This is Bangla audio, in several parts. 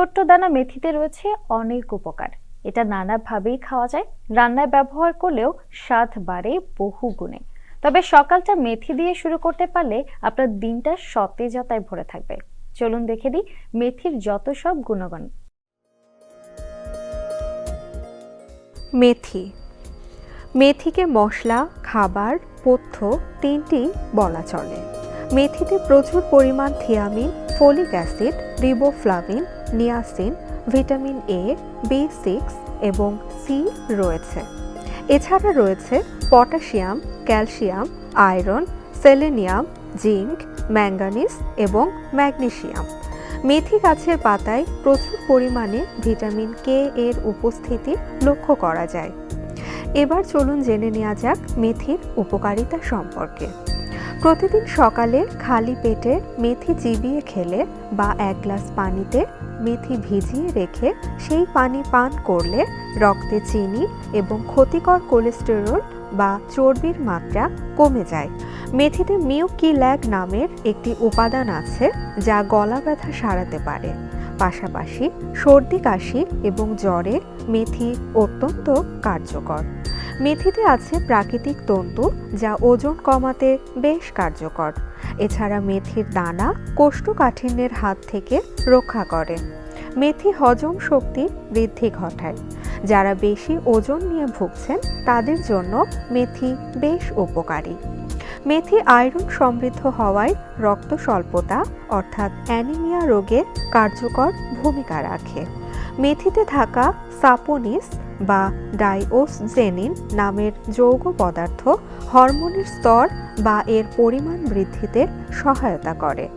ছোট্ট দানা মেথিতে রয়েছে অনেক উপকার। এটা নানাভাবেই খাওয়া যায়। রান্নায় ব্যবহার করলেও স্বাদ বাড়ে বহু গুণে। তবে সকালটা মেথি দিয়ে শুরু করতে পারলে আপনার দিনটা সতেজতায় ভরে থাকবে। চলুন দেখে দিই মেথির যত সব গুণগণ মেথি। মেথিকে মশলা, খাবার, পথ্য তিনটি বলা চলে। মেথিতে প্রচুর পরিমাণ thiamine, folic acid, riboflavin, niacin, vitamin A B six এবং সি রয়েছে। এছাড়া রয়েছে potassium, calcium, iron, selenium, zinc, manganese এবং ম্যাগনেসিয়াম মেথি গাছের পাতায় প্রচুর পরিমাণে ভিটামিন কে এর উপস্থিতি লক্ষ্য করা যায়। এবার চলুন জেনে নেওয়া যাক মেথির উপকারিতা সম্পর্কে। প্রতিদিন সকালে খালি পেটে মেথি চিবিয়ে খেলে বা এক গ্লাস পানিতে মেথি ভিজিয়ে রেখে সেই পানি পান করলে রক্তে চিনি এবং ক্ষতিকর কোলেস্টেরল বা চর্বির মাত্রা কমে যায়। মেথিতে মিউকিল্যাগ নামের একটি উপাদান আছে যা গলা ব্যথা সারাতে পারে। পাশাপাশি সর্দি, কাশি এবং জ্বরে মেথি অত্যন্ত কার্যকর। মেথিতে আছে প্রাকৃতিক তন্তু যা ওজন কমাতে বেশ কার্যকর। এছাড়া মেথির দানা কোষ্ঠকাঠিন্যের হাত থেকে রক্ষা করে। মেথি হজম শক্তি বৃদ্ধি ঘটায়। যারা বেশি ওজন নিয়ে ভুগছেন, তাদের জন্য মেথি বেশ উপকারী। মেথি আয়রন সমৃদ্ধ হওয়ায় রক্ত স্বল্পতা, অর্থাৎ অ্যানিমিয়া রোগে কার্যকর ভূমিকা রাখে। মেথিতে থাকা সাপোনিস বা ডাইওসজেনিন নামের যৌগ পদার্থ হরমোনের স্তর বা এর পরিমাণ বৃদ্ধিতে সহায়তা করে।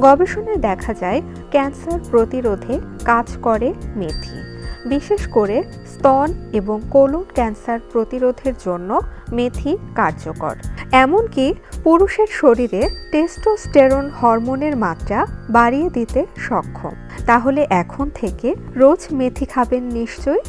গবেষণায় দেখা যায়, ক্যান্সার প্রতিরোধে কাজ করে মেথি। বিশেষ করে স্তন এবং কোলন ক্যান্সার প্রতিরোধের জন্য মেথি কার্যকর। এমনকি পুরুষের শরীরে টেস্টোস্টেরন হরমোনের মাত্রা বাড়িয়ে দিতে সক্ষম। তাহলে এখন থেকে রোজ মেথি খাবেন নিশ্চয়ই?